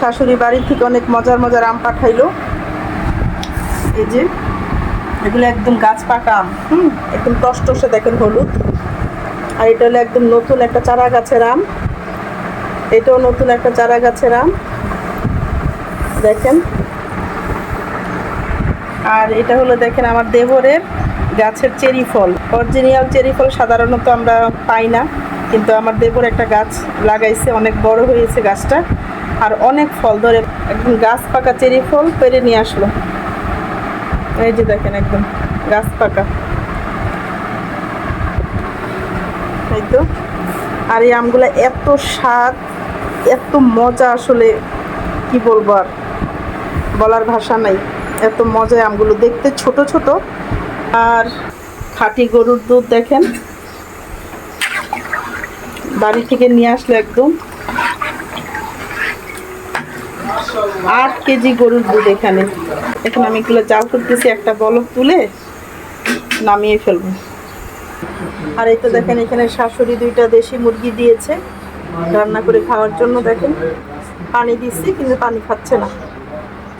শাশুড়ি বাড়ি থেকে অনেক মজার মজার আম পাঠাইলো। এই যে, এগুলো একদম গাছ পাকা আম, হুম, একদম টসটসে দেখেন হলুদ। আর এটা হলো একদম নতুন একটা চারা গাছের আম। এটাও নতুন একটা চারা গাছের আম। দেখেন। আর এটা হলো দেখেন আমার দেবরের গাছের চেরি ফল। অরিজিনাল চেরি ফল সাধারণত আমরা পাই না, কিন্তু আমার দেবর একটা গাছ লাগাইছে, অনেক বড় হয়েছে গাছটা। আর অনেক ফল ধরে একদম গাছ পাকা চেরি ফল পেরে নিয়ে আসলো। এই যে দেখেন একদম গাছ পাকা। এই তো। আর এই আমগুলো এত স্বাদ, এত মজা আসলে, কি বলব আর? বলার ভাষা নাই। এত মজায় আমগুলো দেখতে ছোট ছোট। আর খাঁটি গরুর দুধ দেখেন। বাড়ি থেকে নিয়ে আসলো একদম। আট কেজি গরুর দুধ এখানে। এখন আমি এগুলো জাল করতেছি, একটা বলক তুলে নামিয়ে ফেলব। আর এই তো দেখেন, এখানে শাশুড়ি দুইটা দেশি মুরগি দিয়েছে। রান্না করে খাওয়ার জন্য দেখেন, পানি দিচ্ছি, কিন্তু পানি খাচ্ছে না।